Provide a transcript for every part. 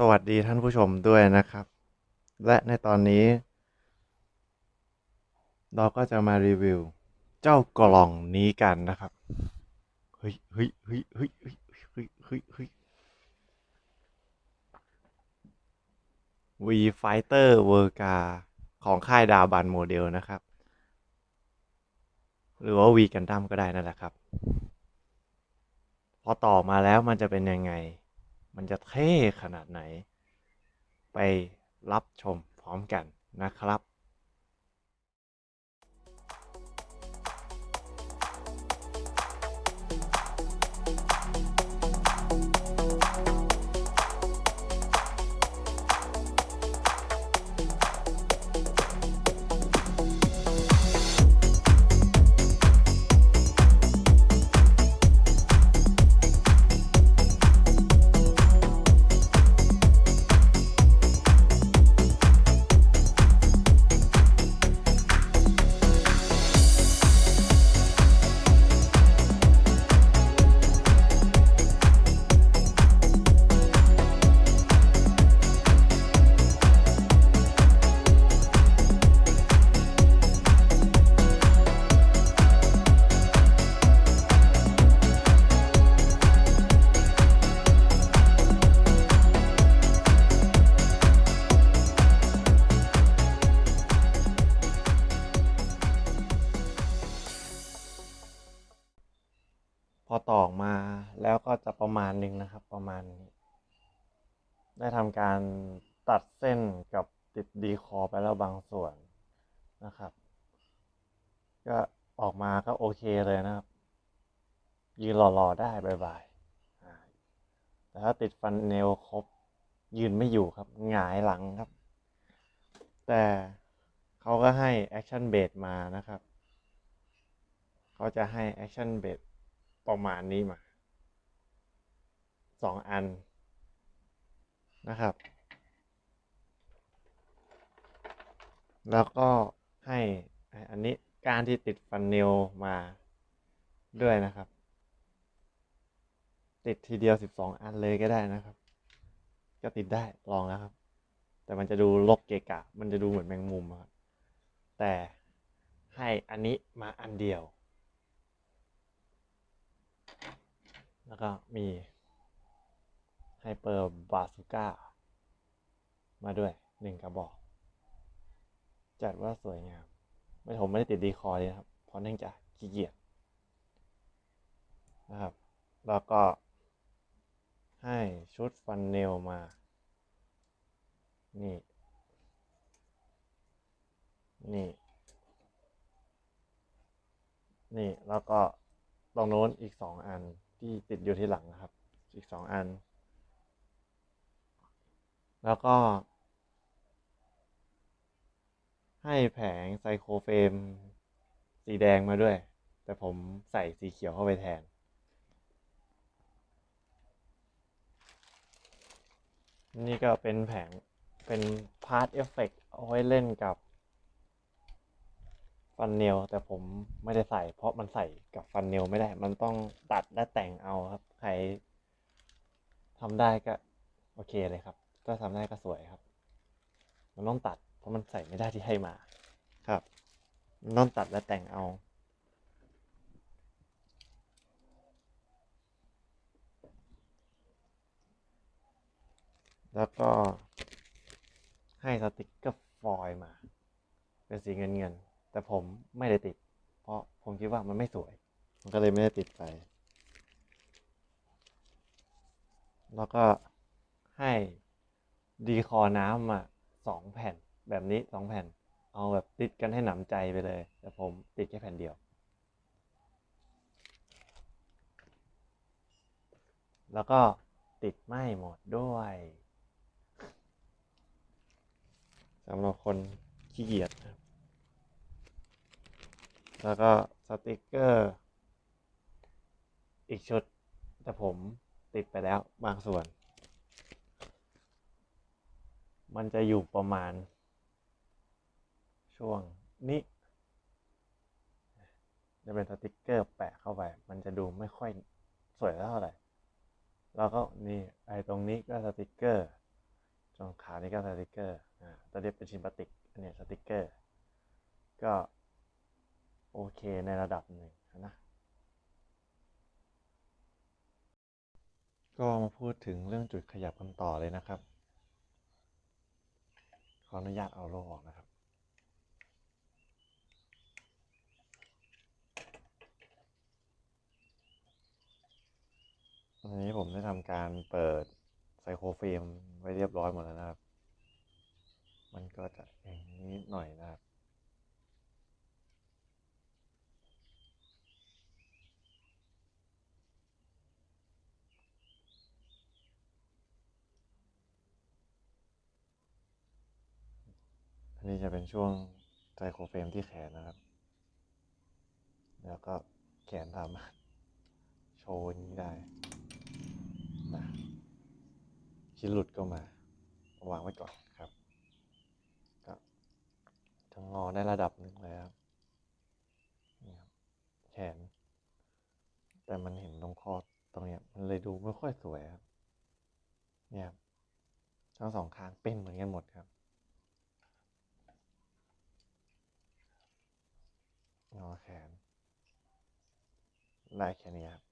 สวัสดีท่านผู้ชมด้วยนะครับ และในตอนนี้ เราก็จะมารีวิว เจ้ากล่องนี้กันนะครับ เฮ้ยเฮ้ยเฮ้ยเฮ้ยเฮ้ยเฮ้ยเฮ้ยเฮ้ย V Fighter v e r g a ของค่ายดาบันโมเดลนะครับ หรือว่า V Gundam ก็ได้นั่นแหละครับ พอต่อมาแล้วมันจะเป็นยังไง มันจะเท่ขนาดไหน ไปรับชมพร้อมกันนะครับ พอตอกมาแล้วก็จะประมาณหนึ่งนะครับ ประมาณนี้ได้ทำการตัดเส้นกับติดดีคอไปแล้วบางส่วนนะครับ ก็ออกมาก็โอเคเลยนะครับ ยืนรอๆได้บายๆแต่ถ้าติดฟันเนลครบยืนไม่อยู่ครับ หงายหลังครับ แต่เขาก็ให้แอคชั่นเบสมานะครับ เขาจะให้แอคชั่นเบส ประมาณนี้มาสองอันนะครับ แล้วก็ให้อันนี้การที่ติดฟันเนลมาด้วยนะครับ ติดทีเดียวสิบสองอันเลยก็ได้นะครับ ก็ติดได้ลองแล้วครับ แต่มันจะดูลกเกะกะ มันจะดูเหมือนแมงมุมครับแต่ให้อันนี้มาอันเดียว แล้วก็มีไฮเปอร์บาซูก้ามาด้วยหนึ่งกระบอก จัดว่าสวยงาม ไม่ผมไม่ได้ติดดีคอเลยนะครับ เพราะเนื่องจากขี้เกียจนะครับ แล้วก็ให้ชุดฟันเนลมา นี่ นี่ นี่ แล้วก็ตรงโน้นอีกสองอัน ที่ติดอยู่ที่หลังนะครับ อีกสองอัน แล้วก็ ให้แผงไซโครเฟรมสีแดงมาด้วย แต่ผมใส่สีเขียวเข้าไปแทน นี่ก็เป็นแผงเป็นพาร์ทเอฟเฟกเอาไว้เล่นกับ ฟันเนลแต่ผมไม่ได้ใส่ เพราะมันใส่กับฟันเนลไม่ได้ มันต้องตัดและแต่งเอาครับ ใครทำได้ก็โอเคเลยครับก็ทำได้ก็สวยครับ มันต้องตัด เพราะมันใส่ไม่ได้ที่ให้มาครับ มันต้องตัดและแต่งเอาแล้วก็ให้สติกเกอร์ฟอยล์มา เป็นสีเงินเงิน แต่ผมไม่ได้ติด เพราะผมคิดว่ามันไม่สวย มันก็เลยไม่ได้ติดไป แล้วก็ให้ดีคอน้ำมาสองแผ่นแบบนี้สองแผ่น เอาแบบติดกันให้หนำใจไปเลย แต่ผมติดแค่แผ่นเดียว แล้วก็ติดไม่หมดด้วยสำหรับคนขี้เกียจ แล้วก็สติกเกอร์ อีกชุด แต่ผมติดไปแล้วบางส่วน มันจะอยู่ประมาณ ช่วงนี้ จะเป็นสติกเกอร์แปะเข้าไป มันจะดูไม่ค่อยสวยเท่าไหร่ แล้วก็นี่ไอ้ตรงนี้ก็สติกเกอร์ตรงขานี่ก็สติกเกอร์ อ่าจะเรียกเป็นชิ้นพลาสติกอันเนี้ยสติกเกอร์ ก็ โอเคในระดับหนึ่งนะ ก็มาพูดถึงเรื่องจุดขยับกันต่อเลยนะครับ ขออนุญาตเอาโลออกนะครับตอนนี้ผมได้ทำการเปิดไซโครฟิล์มไว้เรียบร้อยหมดแล้วนะครับ มันก็จะอย่างนี้หน่อยนะครับ นนี้จะเป็นช่วงไซโครเฟรมที่แขนนะครับ แล้วก็แขนสามารถโชว์นี้ได้นะชิ้นหลุดก็มาวางไว้ก่อนครับ ก็จะงอได้ระดับหนึ่งเลยครับนี่ครับ แขน แต่มันเห็นตรงคอตรงเนี้ย มันเลยดูไม่ค่อยสวยครับ เนี่ยครับทั้งสองข้างเป็นเหมือนกันหมดครับ งอแขน ได้แค่นี้ครับ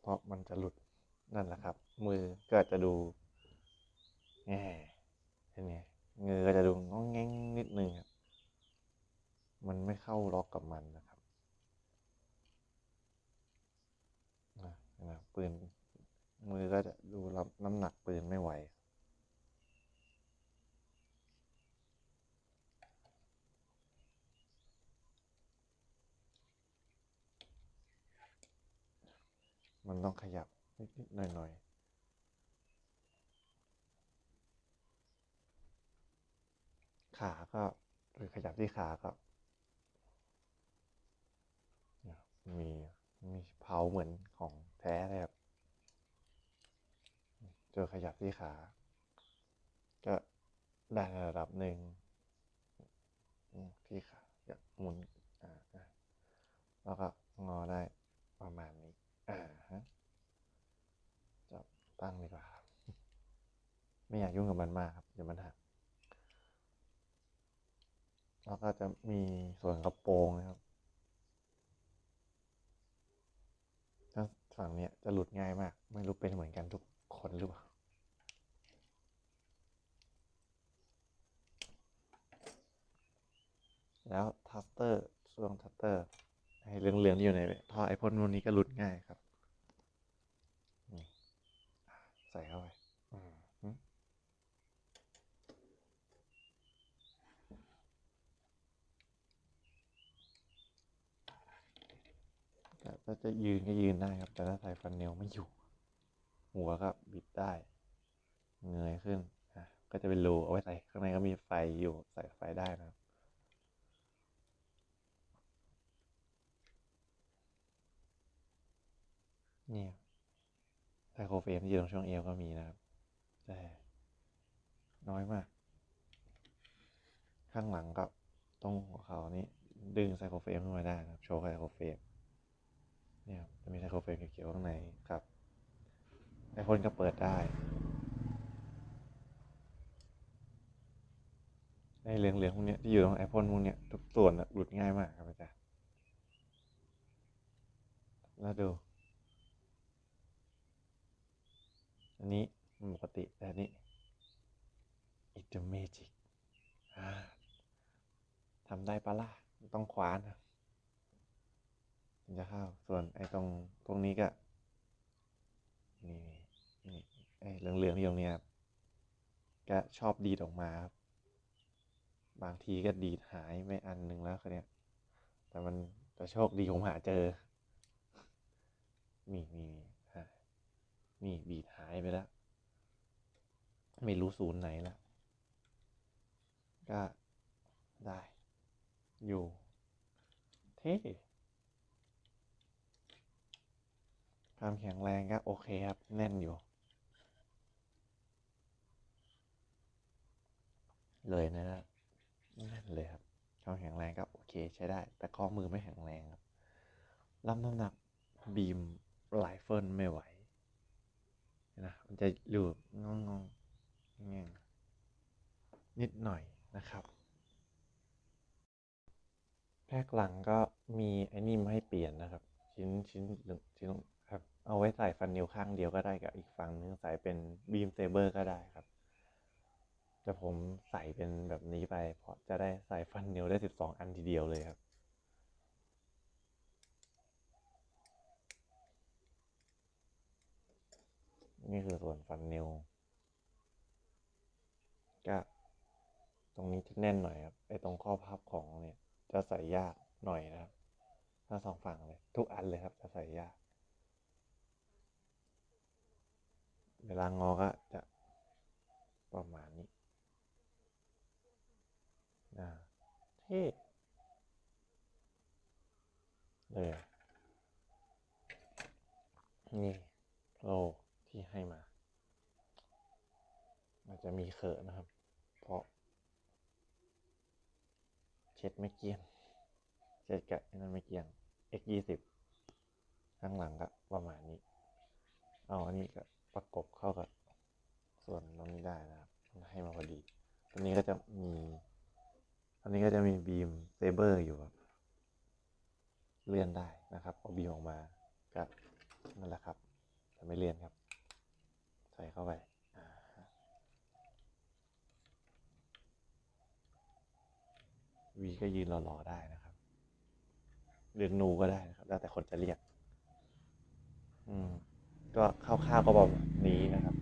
เพราะมันจะหลุดนั่นแหละครับ มือก็จะดูแง่เห็นไงเงือก็จะดูงองแงงนิดนึงครับ มันไม่เข้าล็อกกับมันนะครับนะนะปืนมือก็จะดูรับน้ำหนักปืนไม่ไหว มันต้องขยับนิดๆหน่อยๆขาก็หรือขยับที่ขาก็มีมีเผาเหมือนของแท้เลยครับเจอขยับที่ขา ก็ได้ระดับหนึ่งที่ขาหมุนแล้วก็งอได้ประมาณนี้อ่า ตั้งดีกว่าครับ ไม่อยากยุ่งกับมันมากครับเดี๋ยวมันหักแล้วก็จะมีส่วนกระโปรงนะครับทั้งฝั่งเนี้ยจะหลุดง่ายมาก ไม่รู้เป็นเหมือนกันทุกคนหรือเปล่าแล้วทัสเตอร์ช่วงทัสเตอร์ไอ้เหลืองๆที่อยู่ในท่อไอพ่นพวกนี้ก็หลุดง่ายครับนี่อะใส่เข้าไปอืมหืมแต่ถ้าจะยืนก็ยืนได้ครับ แต่ถ้าใส่ฟันเนลไม่อยู่ หัวก็บิดได้ เงยขึ้นก็จะเป็นรูเอาไว้ใส่ข้างในก็มีไฟอยู่ใส่ไฟได้นะครับเนี่ยไซโครเฟมที่อยู่ตรงช่วงเอวก็มีนะครับ แต่น้อยมาก ข้างหลังก็ตรงหัวเขานี้ดึงไซโครเฟมขึ้นมาได้นะครับ โชว์ไซโครเฟม เนี่ยจะมีไซโครเฟรมเขียวๆข้างในครับไอพ่นก็เปิดได้ไอเหลืองๆพวกนี้ที่อยู่ตรงไอพ่นพวกนี้ทุกส่วนหลุดง่ายมากครับอาจารย์แล้วดู อันนี้ปกติแต่อันนี้ it's the magic ทำได้ปะล่ะ ต้องคว้านะ จะเข้า ส่วนไอ้ตรงตรงนี้ก็ นี่นี่ไอ้เหลืองๆที่ตรงนี้ครับก็ชอบดีดออกมาครับ บางทีก็ดีดหายไปอันหนึ่งแล้วคือเนี้ยแต่มันจะโชคดีผมหาเจอ นี่นี่นี่ฮะนี่บีดหายไปแล้ว ไม่รู้ศูนย์ไหนแล้วก็ได้อยู่ เท่ ความแข็งแรงก็โอเคครับ แน่นอยู่ เลยนะครับแน่นเลยครับความแข็งแรงก็โอเคใช้ได้ แต่ข้อมือไม่แข็งแรงครับรับน้ำหนักบีมไรเฟิลไม่ไหวนะมันจะอยู่งองงเงี้ยนิดหน่อยนะครับแพกหลังก็มีไอ้นี่มาให้เปลี่ยนนะครับ ชิ้นชิ้นชิ้น เอาไว้ใส่ฟันนิ้วข้างเดียวก็ได้กับอีกฝั่งนึงใส่เป็นบีมเซเบอร์ก็ได้ครับแต่ผมใส่เป็นแบบนี้ไปเพราะจะได้ใส่ฟันนิ้วได้สิบสองอันทีเดียวเลยครับนี่คือส่วนฟันนิ้วก็ตรงนี้จะแน่นหน่อยครับไอ้ตรงข้อพับของเนี่ย จะใส่ยากหน่อยนะครับทั้งสองฝั่งเลย ทุกอันเลยครับจะใส่ยาก วลางอก็จะประมาณนี้นะเท่เลยนี่โลที่ให้มาอาจจะมีเขอะนะครับ เพราะ เช็ดไม่เกลี้ยงเช็ดกับไอ้นั่นไม่เกลี้ยง x ยี่สิบข้างหลังก็ประมาณนี้ เอาอันนี้ก็ ประกบเข้ากับส่วนตรงนี้ได้นะครับ ให้มาพอดีตัวนี้ก็จะมี อันนี้ก็จะมีบีมเซเบอร์อยู่ครับ เลื่อนได้นะครับเอาบีมออกมาก็นั่นแหละครับจะไม่เลื่อนครับ ใส่เข้าไปวีก็ยืนรอๆได้นะครับเรียกนูก็ได้นะครับ แล้วแต่คนจะเรียก อืม ก็คร่าวๆก็ประมาณนี้นะครับ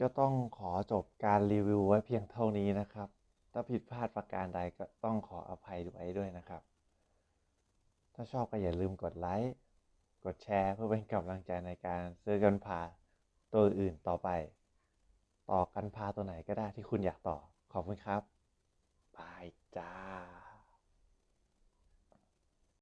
ก็ต้องขอจบการรีวิวไว้เพียงเท่านี้นะครับ ถ้าผิดพลาดประการใดก็ต้องขออภัยไว้ด้วยนะครับ ถ้าชอบก็อย่าลืมกดไลค์ กดแชร์เพื่อเป็นกำลังใจในการซื้อกันพาตัวอื่นต่อไป ต่อกันพาตัวไหนก็ได้ที่คุณอยากต่อ ขอบคุณครับบายจ้า